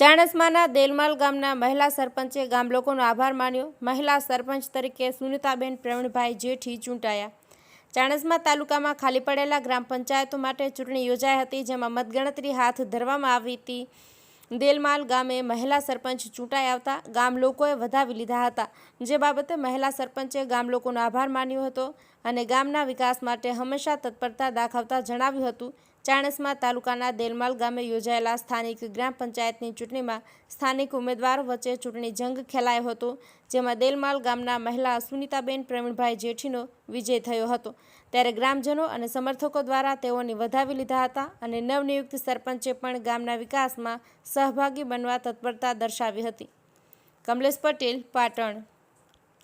ચાણસ્માના દેલમાલ ગામના મહિલા સરપંચે ગામ લોકોનો આભાર માન્યો. મહિલા સરપંચ તરીકે સુનિતાબેન પ્રવીણભાઈ જેઠી ચૂંટાયા. ચાણસમા તાલુકામાં ખાલી પડેલા ગ્રામ પંચાયતો માટે ચૂંટણી યોજાઈ હતી, જેમાં મતગણતરી હાથ ધરવામાં આવી હતી. દેલમાલ ગામે મહિલા સરપંચ ચૂંટાઈ આવતા ગામ લોકોએ વધાવી લીધા હતા. જે બાબતે મહિલા સરપંચે ગામ લોકોનો આભાર માન્યો હતો અને ગામના વિકાસ માટે હંમેશા તત્પરતા દાખવતા જણાવ્યું હતું. ચાણસ્મા તાલુકાના દેલમાલ ગામે યોજાયેલા સ્થાનિક ગ્રામ પંચાયતની ચૂંટણીમાં સ્થાનિક ઉમેદવારો વચ્ચે ચૂંટણી જંગ ખેલાયો હતો, જેમાં દેલમાલ ગામના મહિલા સુનિતાબેન, પ્રવીણભાઈ જેઠીનો વિજય થયો હતો. ત્યારે ગ્રામજનો અને સમર્થકો દ્વારા તેઓની વધાવી લીધા હતા અને નવનિયુક્ત સરપંચે પણ ગામના વિકાસમાં સહભાગી બનવા તત્પરતા દર્શાવી હતી. કમલેશ પટેલ, પાટણ.